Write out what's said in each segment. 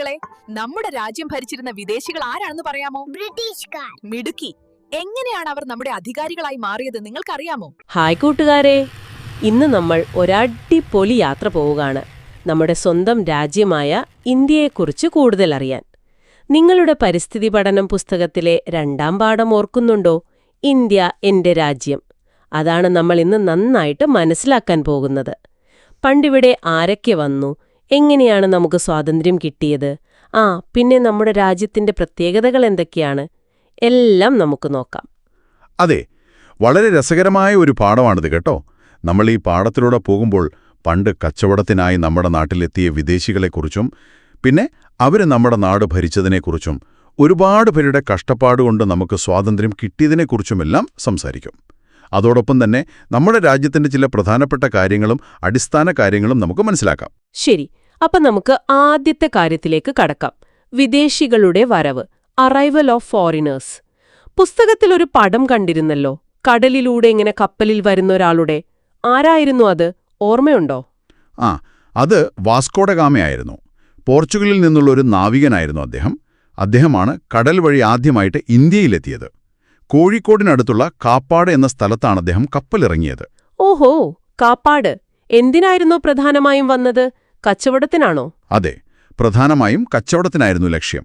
കളെ നമ്മുടെ രാജ്യം ഭരിച്ചിരുന്ന വിദേശികൾ ആരാണെന്ന് പറയാമോ? ബ്രിട്ടീഷുകാർ. മിടുക്കി. എങ്ങനെയാണ് അവർ നമ്മുടെ അധികാരികളായി മാറിയത് നിങ്ങൾക്കറിയാമോ? ഹായ് കൂട്ടുകാരെ. ഇന്ന് നമ്മൾ ഒരടിപൊളി യാത്ര പോവുകയാണ്. നമ്മുടെ സ്വന്തം രാജ്യമായ ഇന്ത്യയെക്കുറിച്ച് കൂടുതൽ അറിയാൻ. നിങ്ങളുടെ പരിസ്ഥിതി പഠനം പുസ്തകത്തിലെ രണ്ടാം പാഠം ഓർക്കുന്നുണ്ടോ? ഇന്ത്യ എന്റെ രാജ്യം. അതാണ് നമ്മൾ ഇന്ന് നന്നായിട്ട് മനസ്സിലാക്കാൻ പോകുന്നത്. പണ്ടിവിടെ ആരൊക്കെ വന്നു? എങ്ങനെയാണ് നമുക്ക് സ്വാതന്ത്ര്യം കിട്ടിയത്? ആ പിന്നെ നമ്മുടെ രാജ്യത്തിന്റെ പ്രത്യേകതകൾ എന്തൊക്കെയാണ്? എല്ലാം നമുക്ക് നോക്കാം. അതെ വളരെ രസകരമായ ഒരു പാഠമാണിത് കേട്ടോ. നമ്മൾ ഈ പാഠത്തിലൂടെ പോകുമ്പോൾ പണ്ട് കച്ചവടത്തിനായി നമ്മുടെ നാട്ടിലെത്തിയ വിദേശികളെക്കുറിച്ചും പിന്നെ അവർ നമ്മുടെ നാട് ഭരിച്ചതിനെക്കുറിച്ചും ഒരുപാട് പേരുടെ കഷ്ടപ്പാടുകൊണ്ട് നമുക്ക് സ്വാതന്ത്ര്യം കിട്ടിയതിനെക്കുറിച്ചുമെല്ലാം സംസാരിക്കും. അതോടൊപ്പം തന്നെ നമ്മുടെ രാജ്യത്തിന്റെ ചില പ്രധാനപ്പെട്ട കാര്യങ്ങളും അടിസ്ഥാന കാര്യങ്ങളും നമുക്ക് മനസ്സിലാക്കാം. ശരി. അപ്പൊ നമുക്ക് ആദ്യത്തെ കാര്യത്തിലേക്ക് കടക്കാം. വിദേശികളുടെ വരവ് അറൈവൽ ഓഫ് ഫോറിനേഴ്സ് പുസ്തകത്തിൽ ഒരു പടം കണ്ടിരുന്നല്ലോ. കടലിലൂടെ ഇങ്ങനെ കപ്പലിൽ വരുന്ന ഒരാളുടെ. ആരായിരുന്നു അത്? ഓർമ്മയുണ്ടോ? ആ അത് വാസ്കോഡഗാമയായിരുന്നു പോർച്ചുഗലിൽ നിന്നുള്ള ഒരു നാവികനായിരുന്നു അദ്ദേഹം. അദ്ദേഹമാണ് കടൽ വഴി ആദ്യമായിട്ട് ഇന്ത്യയിലെത്തിയത്. കോഴിക്കോടിനടുത്തുള്ള കാപ്പാട് എന്ന സ്ഥലത്താണ് അദ്ദേഹം കപ്പലിറങ്ങിയത്. ഓഹോ കാപ്പാട്. എന്തിനായിരുന്നു പ്രധാനമായും വന്നത്? കച്ചവടത്തിനാണോ? അതെ പ്രധാനമായും കച്ചവടത്തിനായിരുന്നു ലക്ഷ്യം.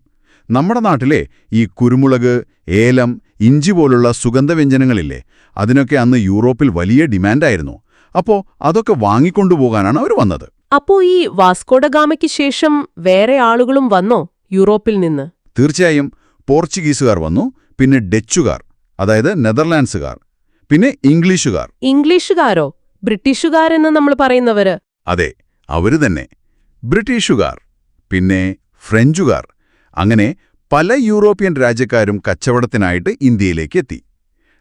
നമ്മുടെ നാട്ടിലെ ഈ കുരുമുളക് ഏലം ഇഞ്ചി പോലുള്ള സുഗന്ധവ്യഞ്ജനങ്ങളില്ലേ അതിനൊക്കെ അന്ന് യൂറോപ്പിൽ വലിയ ഡിമാൻഡായിരുന്നു. അപ്പോ അതൊക്കെ വാങ്ങിക്കൊണ്ടുപോകാനാണ് അവർ വന്നത്. അപ്പോ ഈ വാസ്കോഡഗാമയ്ക്ക് ശേഷം വേറെ ആളുകളും വന്നോ യൂറോപ്പിൽ നിന്ന്? തീർച്ചയായും പോർച്ചുഗീസുകാർ വന്നു പിന്നെ ഡച്ചുകാർ. അതായത് നെതർലാൻഡ്സുകാർ പിന്നെ ഇംഗ്ലീഷുകാർ. ഇംഗ്ലീഷുകാരോ? ബ്രിട്ടീഷുകാരെന്ന് നമ്മൾ പറയുന്നവര്. അതെ അവർ തന്നെ. ബ്രിട്ടീഷുകാർ പിന്നെ ഫ്രഞ്ചുകാർ അങ്ങനെ പല യൂറോപ്യൻ രാജ്യക്കാരും കച്ചവടത്തിനായിട്ട് ഇന്ത്യയിലേക്ക് എത്തി.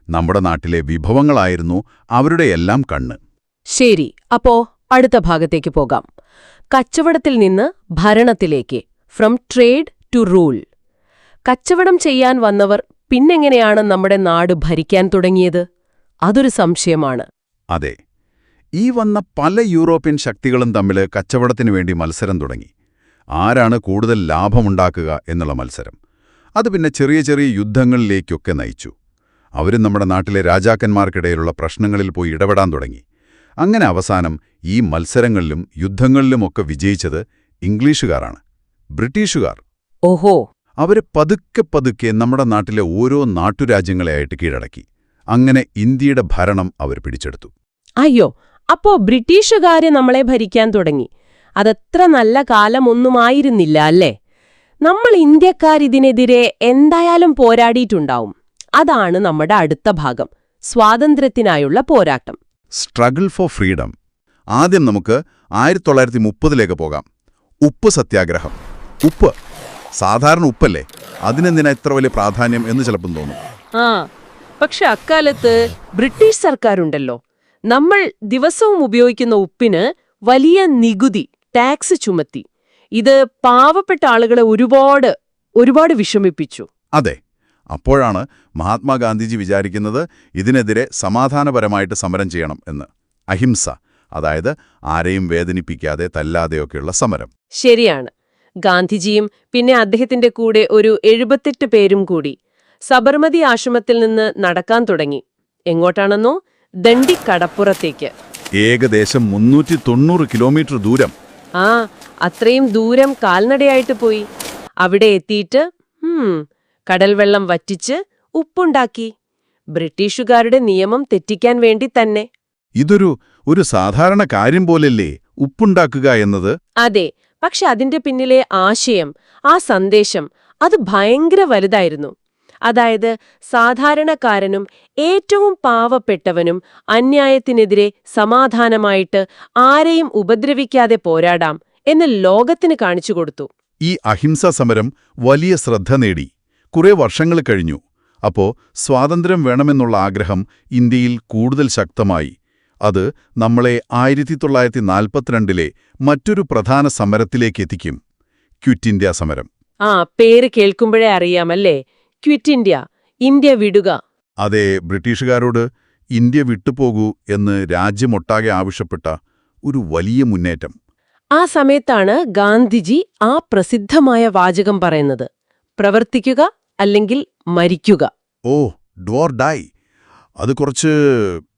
നമ്മുടെ നാട്ടിലെ വിഭവങ്ങളായിരുന്നു അവരുടെ എല്ലാം കണ്ണ്. ശരി അപ്പോ അടുത്ത ഭാഗത്തേക്ക് പോകാം. കച്ചവടത്തിൽ നിന്ന് ഭരണത്തിലേക്ക് ഫ്രം ട്രേഡ് ടു റൂൾ കച്ചവടം ചെയ്യാൻ വന്നവർ പിന്നെങ്ങനെയാണ് നമ്മുടെ നാട് ഭരിക്കാൻ തുടങ്ങിയത്? അതൊരു സംശയമാണ്. അതെ. ഈ വന്ന പല യൂറോപ്യൻ ശക്തികളും തമ്മിൽ കച്ചവടത്തിനു വേണ്ടി മത്സരം തുടങ്ങി. ആരാണ് കൂടുതൽ ലാഭമുണ്ടാക്കുക എന്നുള്ള മത്സരം. അത് പിന്നെ ചെറിയ ചെറിയ യുദ്ധങ്ങളിലേക്കൊക്കെ നയിച്ചു. അവരും നമ്മുടെ നാട്ടിലെ രാജാക്കന്മാർക്കിടയിലുള്ള പ്രശ്നങ്ങളിൽ പോയി ഇടപെടാൻ തുടങ്ങി. അങ്ങനെ അവസാനം ഈ മത്സരങ്ങളിലും യുദ്ധങ്ങളിലുമൊക്കെ വിജയിച്ചത് ഇംഗ്ലീഷുകാരാണ്. ബ്രിട്ടീഷുകാർ. ഓഹോ. അവർ പതുക്കെ പതുക്കെ നമ്മുടെ നാട്ടിലെ ഓരോ നാട്ടുരാജ്യങ്ങളെയായിട്ട് കീഴടക്കി. അങ്ങനെ ഇന്ത്യയുടെ ഭരണം അവർ പിടിച്ചെടുത്തു. അയ്യോ അപ്പോ ബ്രിട്ടീഷുകാര് നമ്മളെ ഭരിക്കാൻ തുടങ്ങി. അതത്ര നല്ല കാലമൊന്നുമായിരുന്നില്ല അല്ലേ? നമ്മൾ ഇന്ത്യക്കാരിതിനെതിരെ എന്തായാലും പോരാടിയിട്ടുണ്ടാവും. അതാണ് നമ്മുടെ അടുത്ത ഭാഗം സ്വാതന്ത്ര്യത്തിനായുള്ള പോരാട്ടം. Struggle for freedom. ആദ്യം നമുക്ക് ആയിരത്തി തൊള്ളായിരത്തി മുപ്പതിലേക്ക് പോകാം. ഉപ്പ് സത്യാഗ്രഹം. ഉപ്പ്. സാധാരണ ഉപ്പല്ലേ? അതിനെന്തിനാ ഇത്ര വലിയ പ്രാധാന്യം എന്ന് ചിലപ്പം തോന്നും. ആ പക്ഷെ അക്കാലത്ത് ബ്രിട്ടീഷ് സർക്കാരുണ്ടല്ലോ. നമ്മൾ ദിവസവും ഉപയോഗിക്കുന്ന ഉപ്പിന് വലിയ നികുതി ടാക്സ് ചുമത്തി. ഇത് പാവപ്പെട്ട ആളുകളെ ഒരുപാട് ഒരുപാട് വിഷമിപ്പിച്ചു. അതെ. അപ്പോഴാണ് മഹാത്മാഗാന്ധിജി വിചാരിക്കുന്നത് ഇതിനെതിരെ സമാധാനപരമായിട്ട് സമരം ചെയ്യണം എന്ന്. അഹിംസ അതായത് ആരെയും വേദനിപ്പിക്കാതെ തല്ലാതെയൊക്കെയുള്ള സമരം. ശരിയാണ്. ഗാന്ധിജിയും പിന്നെ അദ്ദേഹത്തിന്റെ കൂടെ ഒരു എഴുപത്തെട്ട് പേരും കൂടി സബർമതി ആശ്രമത്തിൽ നിന്ന് നടക്കാൻ തുടങ്ങി. എങ്ങോട്ടാണെന്നോ? ദണ്ഡിക്കടപ്പുറത്തേക്ക്. ഏകദേശം മുന്നൂറ്റി തൊണ്ണൂറ് കിലോമീറ്റർ ദൂരം. ആ അത്രയും ദൂരം കാൽനടയായിട്ട് പോയി. അവിടെ എത്തിയിട്ട് കടൽവെള്ളം വറ്റിച്ച് ഉപ്പുണ്ടാക്കി. ബ്രിട്ടീഷുകാരുടെ നിയമം തെറ്റിക്കാൻ വേണ്ടി തന്നെ. ഇതൊരു ഒരു സാധാരണ കാര്യം പോലല്ലേ ഉപ്പുണ്ടാക്കുക എന്നത്? അതെ പക്ഷെ അതിന്റെ പിന്നിലെ ആശയം ആ സന്ദേശം അത് ഭയങ്കര വലുതായിരുന്നു. അതായത് സാധാരണക്കാരനും ഏറ്റവും പാവപ്പെട്ടവനും അന്യായത്തിനെതിരെ സമാധാനമായിട്ട് ആരെയും ഉപദ്രവിക്കാതെ പോരാടാം എന്ന് ലോകത്തിന് കാണിച്ചു കൊടുത്തു. ഈ അഹിംസാ സമരം വലിയ ശ്രദ്ധ നേടി. കുറേ വർഷങ്ങൾ കഴിഞ്ഞു. അപ്പോ സ്വാതന്ത്ര്യം വേണമെന്നുള്ള ആഗ്രഹം ഇന്ത്യയിൽ കൂടുതൽ ശക്തമായി. അത് നമ്മളെ ആയിരത്തി തൊള്ളായിരത്തി നാൽപ്പത്തിരണ്ടിലെ മറ്റൊരു പ്രധാന സമരത്തിലേക്ക് എത്തിക്കും. ക്വിറ്റ് ഇന്ത്യ സമരം. ആ പേര് കേൾക്കുമ്പോഴേ അറിയാമല്ലേ? ക്വിറ്റ് ഇന്ത്യ ഇന്ത്യ വിടുക. അതെ ബ്രിട്ടീഷുകാരോട് ഇന്ത്യ വിട്ടുപോകൂ എന്ന് രാജ്യമൊട്ടാകെ ആവശ്യപ്പെട്ട ഒരു വലിയ മുന്നേറ്റം. ആ സമയത്താണ് ഗാന്ധിജി ആ പ്രസിദ്ധമായ വാചകം പറയുന്നത്. പ്രവർത്തിക്കുക അല്ലെങ്കിൽ മരിക്കുക. Oh do or die. അത് കുറച്ച്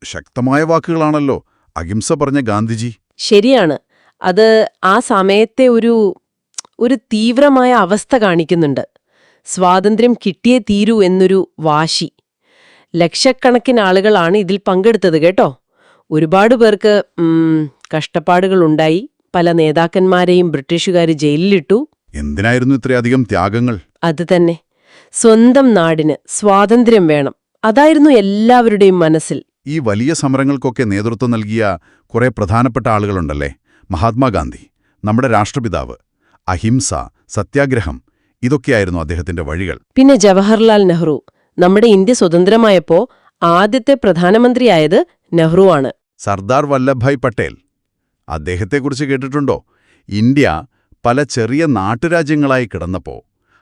ശക്തമായ വാക്കുകളാണല്ലോ. അഹിംസ പറഞ്ഞ ഗാന്ധിജി. ശരിയാണ്. അത് ആ സമയത്തെ ഒരു ഒരു തീവ്രമായ അവസ്ഥ കാണിക്കുന്നുണ്ട്. സ്വാതന്ത്ര്യം കിട്ടിയേ തീരൂ എന്നൊരു വാശി. ലക്ഷക്കണക്കിന് ആളുകളാണ് ഇതിൽ പങ്കെടുത്തത് കേട്ടോ. ഒരുപാട് പേർക്ക് കഷ്ടപ്പാടുകൾ കഷ്ടപ്പാടുകളുണ്ടായി. പല നേതാക്കന്മാരെയും ബ്രിട്ടീഷുകാർ ജയിലിലിട്ടു. എന്തിനായിരുന്നു ഇത്രയധികം ത്യാഗങ്ങൾ? അത് തന്നെ. സ്വന്തം നാടിന് സ്വാതന്ത്ര്യം വേണം. അതായിരുന്നു എല്ലാവരുടെയും മനസ്സിൽ. ഈ വലിയ സമരങ്ങൾക്കൊക്കെ നേതൃത്വം നൽകിയ കുറെ പ്രധാനപ്പെട്ട ആളുകളുണ്ടല്ലേ? മഹാത്മാഗാന്ധി നമ്മുടെ രാഷ്ട്രപിതാവ് അഹിംസ സത്യാഗ്രഹം ഇതൊക്കെയായിരുന്നു അദ്ദേഹത്തിന്റെ വഴികൾ. പിന്നെ ജവഹർലാൽ നെഹ്റു നമ്മുടെ ഇന്ത്യ സ്വതന്ത്രമായപ്പോ ആദ്യത്തെ പ്രധാനമന്ത്രിയായത് നെഹ്റുവാണ് സർദാർ വല്ലഭായ് പട്ടേൽ അദ്ദേഹത്തെക്കുറിച്ച് കേട്ടിട്ടുണ്ടോ? ഇന്ത്യ പല ചെറിയ നാട്ടുരാജ്യങ്ങളായി കിടന്നപ്പോ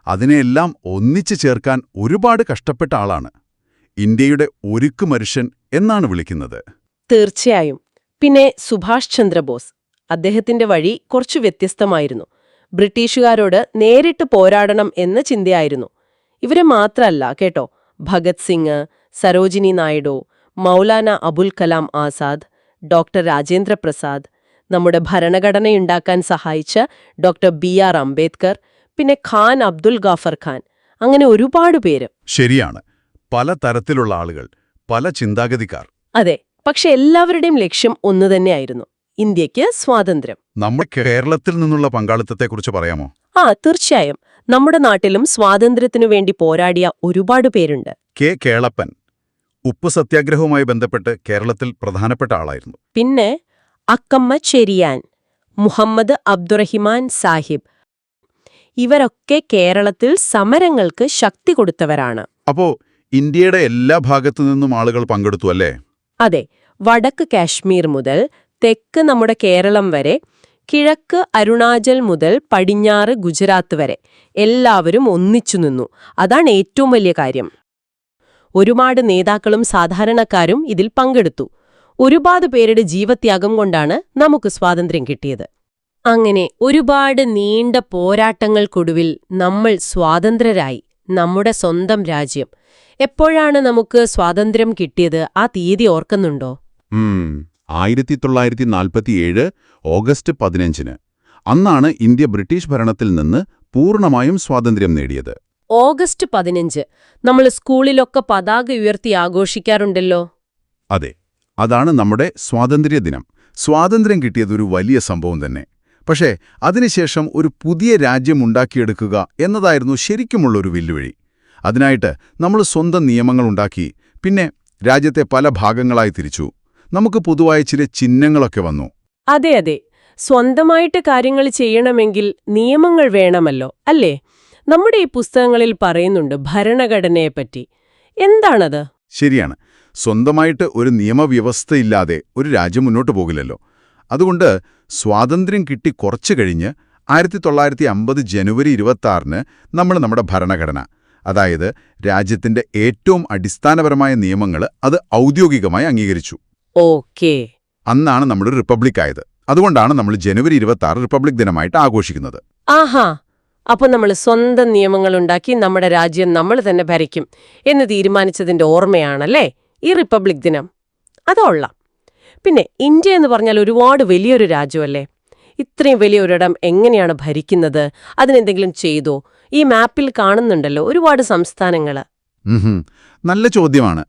അതിനെയെല്ലാം ഒന്നിച്ചു ചേർക്കാൻ ഒരുപാട് കഷ്ടപ്പെട്ട ആളാണ്. ഇന്ത്യയുടെ ഒരുക്കു മനുഷ്യൻ എന്നാണ് വിളിക്കുന്നത്. തീർച്ചയായും. പിന്നെ സുഭാഷ് ചന്ദ്രബോസ്. അദ്ദേഹത്തിന്റെ വഴി കുറച്ചു വ്യത്യസ്തമായിരുന്നു. ബ്രിട്ടീഷുകാരോട് നേരിട്ട് പോരാടണം എന്ന ചിന്തയായിരുന്നു. ഇവരെ മാത്രമല്ല കേട്ടോ ഭഗത് സിംഗ് സരോജിനി നായിഡു മൗലാന അബുൽ കലാം ആസാദ് ഡോക്ടർ രാജേന്ദ്ര പ്രസാദ് നമ്മുടെ ഭരണഘടനയുണ്ടാക്കാൻ സഹായിച്ച ഡോക്ടർ ബി ആർ അംബേദ്കർ പിന്നെ ഖാൻ അബ്ദുൽ ഗാഫർ ഖാൻ. അങ്ങനെ ഒരുപാട് പേര്. ശരിയാണ്. പല തരത്തിലുള്ള ആളുകൾ പല ചിന്താഗതിക്കാർ. അതെ പക്ഷെ എല്ലാവരുടെയും ലക്ഷ്യം ഒന്നു തന്നെയായിരുന്നു ഇന്ത്യയ്ക്ക് സ്വാതന്ത്ര്യം. നമ്മുടെ കേരളത്തിൽ നിന്നുള്ള പങ്കാളിത്തത്തെക്കുറിച്ച് പറയാമോ? ആ തീർച്ചയായും. നമ്മുടെ നാട്ടിലും സ്വാതന്ത്ര്യത്തിനു വേണ്ടി പോരാടിയ ഒരുപാട് പേരുണ്ട്. കെ. കേളപ്പൻ ഉപ്പ് സത്യാഗ്രഹവുമായി ബന്ധപ്പെട്ട് കേരളത്തിൽ പ്രധാനപ്പെട്ട ആളായിരുന്നു. പിന്നെ അക്കമ്മ ചെരിയാൻ മുഹമ്മദ് അബ്ദുറഹിമാൻ സാഹിബ്. ഇവരൊക്കെ കേരളത്തിൽ സമരങ്ങൾക്ക് ശക്തി കൊടുത്തവരാണ്. അപ്പോ ഇന്ത്യയുടെ എല്ലാ ഭാഗത്തു നിന്നും ആളുകൾ പങ്കെടുത്തു അല്ലേ? അതെ. വടക്ക് കാശ്മീർ മുതൽ തെക്ക് നമ്മുടെ കേരളം വരെ കിഴക്ക് അരുണാചൽ മുതൽ പടിഞ്ഞാറ് ഗുജറാത്ത് വരെ എല്ലാവരും ഒന്നിച്ചു നിന്നു. അതാണ് ഏറ്റവും വലിയ കാര്യം. ഒരുപാട് നേതാക്കളും സാധാരണക്കാരും ഇതിൽ പങ്കെടുത്തു. ഒരുപാട് പേരുടെ ജീവത്യാഗം കൊണ്ടാണ് നമുക്ക് സ്വാതന്ത്ര്യം കിട്ടിയത്. അങ്ങനെ ഒരുപാട് നീണ്ട പോരാട്ടങ്ങൾക്കൊടുവിൽ നമ്മൾ സ്വാതന്ത്രരായി. നമ്മുടെ സ്വന്തം രാജ്യം. എപ്പോഴാണ് നമുക്ക് സ്വാതന്ത്ര്യം കിട്ടിയത്? ആ തീയതി ഓർക്കുന്നുണ്ടോ? ആയിരത്തി തൊള്ളായിരത്തി നാൽപ്പത്തിയേഴ് ഓഗസ്റ്റ് പതിനഞ്ചിന്. അന്നാണ് ഇന്ത്യ ബ്രിട്ടീഷ് ഭരണത്തിൽ നിന്ന് പൂർണമായും സ്വാതന്ത്ര്യം നേടിയത്. ഓഗസ്റ്റ് പതിനഞ്ച്. നമ്മൾ സ്കൂളിലൊക്കെ പതാക ഉയർത്തി ആഘോഷിക്കാറുണ്ടല്ലോ? അതെ അതാണ് നമ്മുടെ സ്വാതന്ത്ര്യദിനം. സ്വാതന്ത്ര്യം കിട്ടിയത് ഒരു വലിയ സംഭവം തന്നെ. പക്ഷേ അതിനുശേഷം ഒരു പുതിയ രാജ്യം ഉണ്ടാക്കിയെടുക്കുക എന്നതായിരുന്നു ശരിക്കുമുള്ളൊരു വെല്ലുവിളി. അതിനായിട്ട് നമ്മൾ സ്വന്തം നിയമങ്ങൾ ഉണ്ടാക്കി പിന്നെ രാജ്യത്തെ പല ഭാഗങ്ങളായി തിരിച്ചു. നമുക്ക് പൊതുവായ ചില ചിഹ്നങ്ങളൊക്കെ വന്നു. അതെ അതെ. സ്വന്തമായിട്ട് കാര്യങ്ങൾ ചെയ്യണമെങ്കിൽ നിയമങ്ങൾ വേണമല്ലോ അല്ലേ? നമ്മുടെ ഈ പുസ്തകങ്ങളിൽ പറയുന്നുണ്ട് ഭരണഘടനയെപ്പറ്റി. എന്താണത്? ശരിയാണ്. സ്വന്തമായിട്ട് ഒരു നിയമവ്യവസ്ഥയില്ലാതെ ഒരു രാജ്യം മുന്നോട്ട് പോകില്ലല്ലോ. അതുകൊണ്ട് സ്വാതന്ത്ര്യം കിട്ടി കുറച്ചു കഴിഞ്ഞ് ആയിരത്തി തൊള്ളായിരത്തി അമ്പത് ജനുവരി ഇരുപത്തിയാറിന് നമ്മൾ നമ്മുടെ ഭരണഘടന. അതായത് രാജ്യത്തിന്റെ ഏറ്റവും അടിസ്ഥാനപരമായ നിയമങ്ങൾ അത് ഔദ്യോഗികമായി അംഗീകരിച്ചു. ഓക്കേ. അന്നാണ് നമ്മൾ റിപ്പബ്ലിക് ആയത്. അതുകൊണ്ടാണ് നമ്മൾ ജനുവരി ഇരുപത്തി റിപ്പബ്ലിക് ദിനമായിട്ട് ആഘോഷിക്കുന്നത്. ആഹാ. അപ്പൊ നമ്മൾ സ്വന്തം നിയമങ്ങൾ ഉണ്ടാക്കി നമ്മുടെ രാജ്യം നമ്മൾ തന്നെ ഭരിക്കും എന്ന് തീരുമാനിച്ചതിന്റെ ഓർമ്മയാണല്ലേ? ഈ റിപ്പബ്ലിക് ദിനം. അതോള്ളാം. പിന്നെ ഇന്ത്യ എന്ന് പറഞ്ഞാൽ ഒരുപാട് വലിയൊരു രാജ്യമല്ലേ? ഇത്രയും വലിയൊരിടം എങ്ങനെയാണ് ഭരിക്കുന്നത്? അതിനെന്തെങ്കിലും ചെയ്തോ? ഈ മാപ്പിൽ കാണുന്നുണ്ടല്ലോ ഒരുപാട് സംസ്ഥാനങ്ങൾ. നല്ല ചോദ്യമാണ്.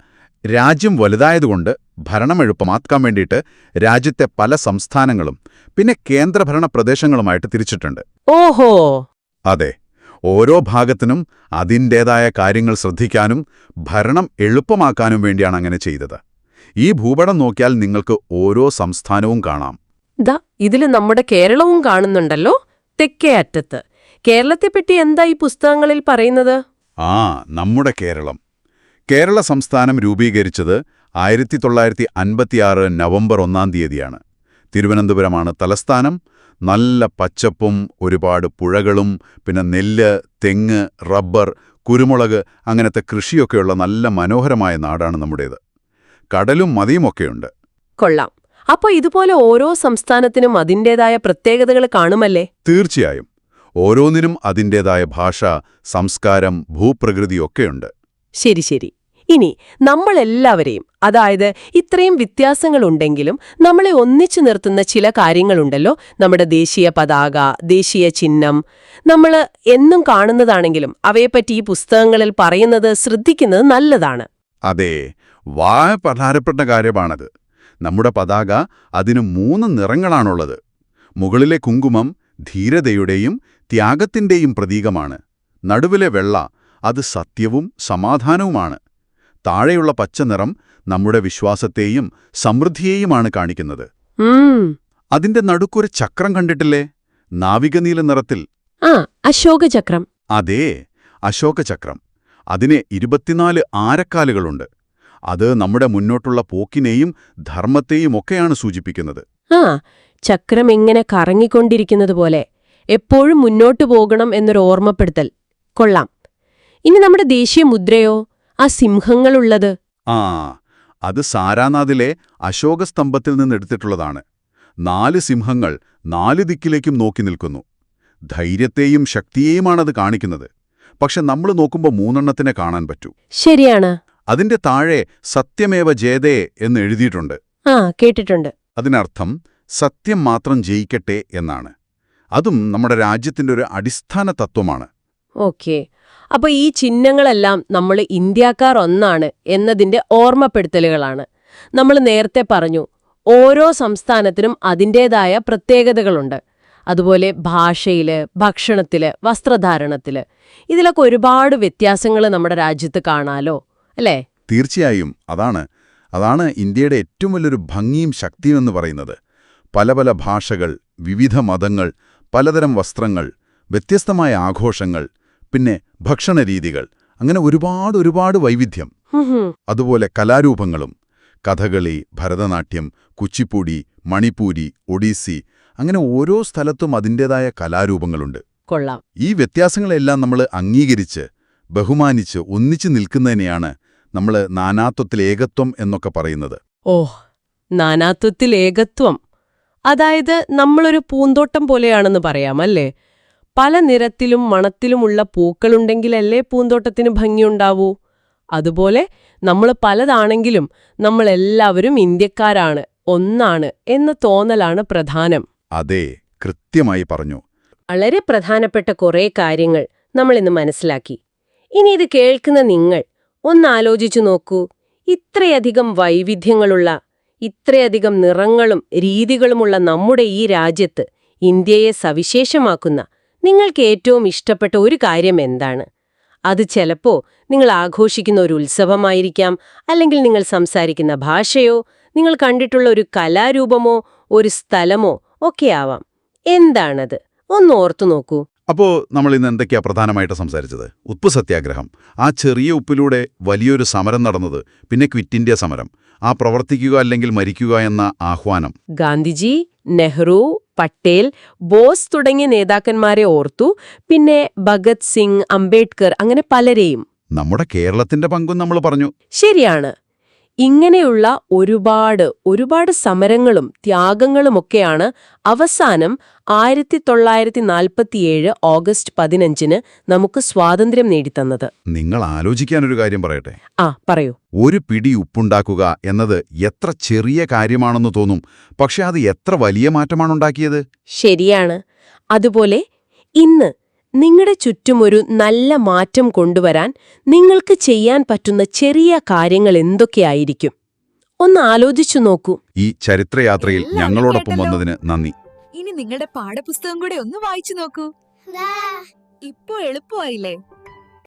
രാജ്യം വലുതായതുകൊണ്ട് ഭരണം എളുപ്പമാക്കാൻ വേണ്ടിയിട്ട് രാജ്യത്തെ പല സംസ്ഥാനങ്ങളും പിന്നെ കേന്ദ്രഭരണ പ്രദേശങ്ങളുമായിട്ട് തിരിച്ചിട്ടുണ്ട്. ഓഹോ! അതെ. ഓരോ ഭാഗത്തിനും അതിന്റേതായ കാര്യങ്ങൾ ശ്രദ്ധിക്കാനും ഭരണം എളുപ്പമാക്കാനും വേണ്ടിയാണ് അങ്ങനെ ചെയ്തത്. ഈ ഭൂപടം നോക്കിയാൽ നിങ്ങൾക്ക് ഓരോ സംസ്ഥാനവും കാണാം. ദാ ഇതിൽ നമ്മുടെ കേരളവും കാണുന്നുണ്ടല്ലോ തെക്കേ അറ്റത്ത്. കേരളത്തെപ്പറ്റി എന്താ ഈ പുസ്തകങ്ങളിൽ പറയുന്നത്? ആ നമ്മുടെ കേരളം. കേരള സംസ്ഥാനം രൂപീകരിച്ചത് ആയിരത്തി തൊള്ളായിരത്തി അൻപത്തിയാറ് നവംബർ ഒന്നാം തീയതിയാണ്. തിരുവനന്തപുരമാണ് തലസ്ഥാനം. നല്ല പച്ചപ്പും ഒരുപാട് പുഴകളും പിന്നെ നെല്ല് തെങ്ങ് റബ്ബർ കുരുമുളക് അങ്ങനത്തെ കൃഷിയൊക്കെയുള്ള നല്ല മനോഹരമായ നാടാണ് നമ്മുടേത്. കടലും മതിയുമൊക്കെയുണ്ട് കൊള്ളാം. അപ്പൊ ഇതുപോലെ ഓരോ സംസ്ഥാനത്തിനും അതിന്റെതായ പ്രത്യേകതകൾ കാണുമല്ലേ? തീർച്ചയായും. ഓരോന്നിനും അതിന്റെതായ ഭാഷ സംസ്കാരം ഭൂപ്രകൃതിയൊക്കെയുണ്ട് ശരി ശരി. ഇനി നമ്മളെല്ലാവരെയും അതായത് ഇത്രയും വ്യത്യാസങ്ങളുണ്ടെങ്കിലും നമ്മളെ ഒന്നിച്ചു നിർത്തുന്ന ചില കാര്യങ്ങളുണ്ടല്ലോ. നമ്മുടെ ദേശീയ പതാക ദേശീയ ചിഹ്നം. നമ്മൾ എന്നും കാണുന്നതാണെങ്കിലും അവയെപ്പറ്റി ഈ പുസ്തകങ്ങളിൽ പറയുന്നത് ശ്രദ്ധിക്കുന്നത് നല്ലതാണ്. അതെ. വായ പ്രധാനപ്പെട്ട കാര്യമാണത്. നമ്മുടെ പതാക അതിന് മൂന്ന് നിറങ്ങളാണുള്ളത്. മുകളിലെ കുങ്കുമം ധീരതയുടെയും ത്യാഗത്തിന്റെയും പ്രതീകമാണ്. നടുവിലെ വെള്ള അത് സത്യവും സമാധാനവുമാണ്. താഴെയുള്ള പച്ച നിറം നമ്മുടെ വിശ്വാസത്തെയും സമൃദ്ധിയെയുമാണ് കാണിക്കുന്നത്. അതിന്റെ നടുക്കൊരു ചക്രം കണ്ടിട്ടില്ലേ? നാവികനീല നിറത്തിൽ. അശോകചക്രം. അതേ അശോകചക്രം. അതിന് ഇരുപത്തിനാല് ആരക്കാലുകളുണ്ട്. അത് നമ്മുടെ മുന്നോട്ടുള്ള പോക്കിനെയും ധർമ്മത്തെയും ഒക്കെയാണ് സൂചിപ്പിക്കുന്നത്. ആ ചക്രം എങ്ങനെ കറങ്ങിക്കൊണ്ടിരിക്കുന്നത് പോലെ എപ്പോഴും മുന്നോട്ട് പോകണം എന്നൊരു ഓർമ്മപ്പെടുത്തൽ. കൊള്ളാം. ഇനി നമ്മുടെ ദേശീയ മുദ്രയോ? ആ സിംഹങ്ങളുള്ളത്? ആ അത് സാരാനാഥിലെ അശോകസ്തംഭത്തിൽ നിന്നെടുത്തിട്ടുള്ളതാണ് നാല് സിംഹങ്ങൾ നാല് ദിക്കിലേക്കും നോക്കി നിൽക്കുന്നു. ധൈര്യത്തെയും ശക്തിയെയുമാണത് കാണിക്കുന്നത്. പക്ഷെ നമ്മൾ നോക്കുമ്പോൾ മൂന്നെണ്ണത്തിനെ കാണാൻ പറ്റൂ. ശരിയാണ്. അതിന്റെ താഴെ സത്യമേവ ജയതേ എന്ന് എഴുതിയിട്ടുണ്ട്. ആ കേട്ടിട്ടുണ്ട്. അതിനർത്ഥം സത്യം മാത്രം ജയിക്കട്ടെ എന്നാണ്. അതും നമ്മുടെ രാജ്യത്തിന്റെ ഒരു അടിസ്ഥാന തത്വമാണ്. ഓക്കെ. അപ്പൊ ഈ ചിഹ്നങ്ങളെല്ലാം നമ്മൾ ഇന്ത്യക്കാർ ഒന്നാണ് എന്നതിന്റെ ഓർമ്മപ്പെടുത്തലുകളാണ്. നമ്മൾ നേരത്തെ പറഞ്ഞു ഓരോ സംസ്ഥാനത്തിനും അതിന്റേതായ പ്രത്യേകതകളുണ്ട്. അതുപോലെ ഭാഷയിൽ ഭക്ഷണത്തിൽ വസ്ത്രധാരണത്തിൽ. ഇതിലൊക്കെ ഒരുപാട് വ്യത്യാസങ്ങൾ നമ്മുടെ രാജ്യത്ത് കാണാലോ? അല്ലേ? തീർച്ചയായും അതാണ്. അതാണ് ഇന്ത്യയുടെ ഏറ്റവും വലിയൊരു ഭംഗിയും ശക്തിയും എന്ന് പറയുന്നത്. പല പല ഭാഷകൾ വിവിധ മതങ്ങൾ പലതരം വസ്ത്രങ്ങൾ വ്യത്യസ്തമായ ആഘോഷങ്ങൾ പിന്നെ ഭക്ഷണരീതികൾ അങ്ങനെ ഒരുപാട് ഒരുപാട് വൈവിധ്യം. അതുപോലെ കലാരൂപങ്ങളും കഥകളി ഭരതനാട്യം കുച്ചിപ്പുടി മണിപ്പൂരി ഒഡീസി അങ്ങനെ ഓരോ സ്ഥലത്തും അതിന്റെതായ കലാരൂപങ്ങളുണ്ട്. കൊള്ളാം. ഈ വ്യത്യാസങ്ങളെല്ലാം നമ്മൾ അംഗീകരിച്ച് ബഹുമാനിച്ച് ഒന്നിച്ചു നിൽക്കുന്നതിനെയാണ് നമ്മൾ നാനാത്വത്തിൽ ഏകത്വം എന്നൊക്കെ പറയുന്നത്. ഓ നാനാത്വത്തിൽ ഏകത്വം. അതായത് നമ്മളൊരു പൂന്തോട്ടം പോലെയാണെന്ന് പറയാം അല്ലേ പല നിറത്തിലും മണത്തിലുമുള്ള പൂക്കളുണ്ടെങ്കിലല്ലേ പൂന്തോട്ടത്തിന് ഭംഗിയുണ്ടാവൂ? അതുപോലെ നമ്മൾ പലതാണെങ്കിലും നമ്മളെല്ലാവരും ഇന്ത്യക്കാരാണ് ഒന്നാണ് എന്ന തോന്നലാണ് പ്രധാനം. അതെ കൃത്യമായി പറഞ്ഞു. വളരെ പ്രധാനപ്പെട്ട കുറേ കാര്യങ്ങൾ നമ്മളിന്ന് മനസ്സിലാക്കി. ഇനി ഇത് കേൾക്കുന്ന നിങ്ങൾ ഒന്നാലോചിച്ചു നോക്കൂ. ഇത്രയധികം വൈവിധ്യങ്ങളുള്ള ഇത്രയധികം നിറങ്ങളും രീതികളുമുള്ള നമ്മുടെ ഈ രാജ്യത്ത് ഇന്ത്യയെ സവിശേഷമാക്കുന്ന നിങ്ങൾക്ക് ഏറ്റവും ഇഷ്ടപ്പെട്ട ഒരു കാര്യം എന്താണ്? അത് ചിലപ്പോ നിങ്ങൾ ആഘോഷിക്കുന്ന ഒരു ഉത്സവമായിരിക്കാം അല്ലെങ്കിൽ നിങ്ങൾ സംസാരിക്കുന്ന ഭാഷയോ നിങ്ങൾ കണ്ടിട്ടുള്ള ഒരു കലാരൂപമോ ഒരു സ്ഥലമോ ഒക്കെയാവാം എന്താണത്? ഒന്ന് ഓർത്തു നോക്കൂ. അപ്പോ നമ്മൾ ഇന്ന് എന്തൊക്കെയാണ് പ്രധാനമായിട്ട് സംസാരിച്ചത്? ഉപ്പ് സത്യാഗ്രഹം. ആ ചെറിയ ഉപ്പിലൂടെ വലിയൊരു സമരം നടന്നത് പിന്നെ ക്വിറ്റ് ഇന്ത്യ സമരം. ആ പ്രവർത്തിക്കുക അല്ലെങ്കിൽ മരിക്കുക എന്ന ആഹ്വാനം. ഗാന്ധിജി നെഹ്റു പട്ടേൽ ബോസ് തുടങ്ങിയ നേതാക്കന്മാരെ ഓർത്തു. പിന്നെ ഭഗത് സിംഗ് അംബേദ്കർ അങ്ങനെ പലരെയും. നമ്മുടെ കേരളത്തിന്റെ പങ്കും നമ്മൾ പറഞ്ഞു. ശരിയാണ്. ഇങ്ങനെയുള്ള ഒരുപാട് ഒരുപാട് സമരങ്ങളും ത്യാഗങ്ങളുമൊക്കെയാണ് അവസാനം ആയിരത്തി തൊള്ളായിരത്തി നാൽപ്പത്തിയേഴ് ഓഗസ്റ്റ് പതിനഞ്ചിന് നമുക്ക് സ്വാതന്ത്ര്യം നേടിത്തന്നത്. നിങ്ങൾ ആലോചിക്കാനൊരു കാര്യം പറയട്ടെ. ആ പറയൂ. ഒരു പിടി ഉപ്പുണ്ടാക്കുക എന്നത് എത്ര ചെറിയ കാര്യമാണെന്ന് തോന്നും. പക്ഷെ അത് എത്ര വലിയ മാറ്റമാണുണ്ടാക്കിയത് ശരിയാണ്. അതുപോലെ ഇന്ന് നിങ്ങളുടെ ചുറ്റും ഒരു നല്ല മാറ്റം കൊണ്ടുവരാൻ നിങ്ങൾക്ക് ചെയ്യാൻ പറ്റുന്ന ചെറിയ കാര്യങ്ങൾ എന്തൊക്കെയായിരിക്കും? ഒന്ന് ആലോചിച്ചു നോക്കൂ. ഈ ചരിത്രയാത്രയിൽ ഞങ്ങളോടൊപ്പം. വന്നതിന് നന്ദി. ഇനി നിങ്ങളുടെ പാഠപുസ്തകം കൂടെ ഒന്ന് വായിച്ചു നോക്കൂ. ഇപ്പോ എളുപ്പമായില്ലേ?